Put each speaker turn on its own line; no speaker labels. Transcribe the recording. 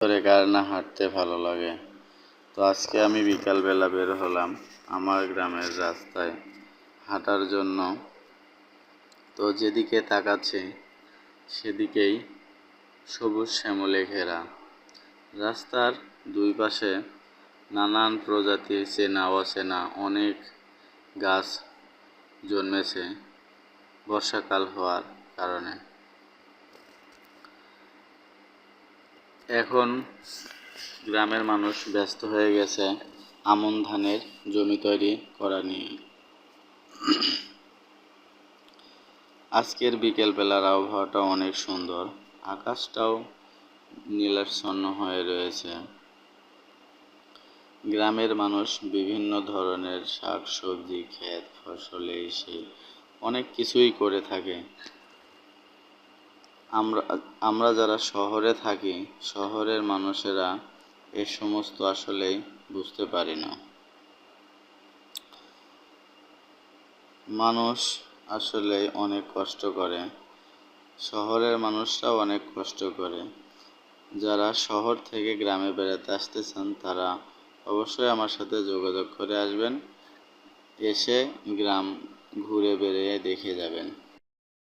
করে কার না হাঁটতে ভালো লাগে। তো আজকে আমি বিকালবেলা বের হলাম আমার গ্রামের রাস্তায় হাঁটার জন্য। তো যেদিকে তাকাচ্ছি, সেদিকেই সবুজ শ্যামলে ঘেরা। রাস্তার দুই পাশে নানান প্রজাতির চেনা অচেনা অনেক গাছ জন্মেছে বর্ষাকাল হওয়ার কারণে। এখন গ্রামের মানুষ ব্যস্ত হয়ে গেছে আমন ধানের জমি তৈরি করা নিয়ে। আজকের বিকেলবেলার আবহাওয়াটা অনেক সুন্দর। আকাশটাও নীলাচ্ছন্ন হয়ে রয়েছে। গ্রামের মানুষ বিভিন্ন ধরনের শাক সবজি ক্ষেত ফসলে এসে অনেক কিছুই করে থাকে। আমরা আমরা যারা শহরে থাকি, শহরের মানুষেরা এ সমস্ত আসলেই বুঝতে পারি না। মানুষ আসলে অনেক কষ্ট করে। শহরের মানুষরাও অনেক কষ্ট করে। যারা শহর থেকে গ্রামে বেড়াতে আসতে চান তারা অবশ্যই আমার সাথে যোগাযোগ করে আসবেন। এসে গ্রাম ঘুরে বেড়িয়ে দেখে যাবেন।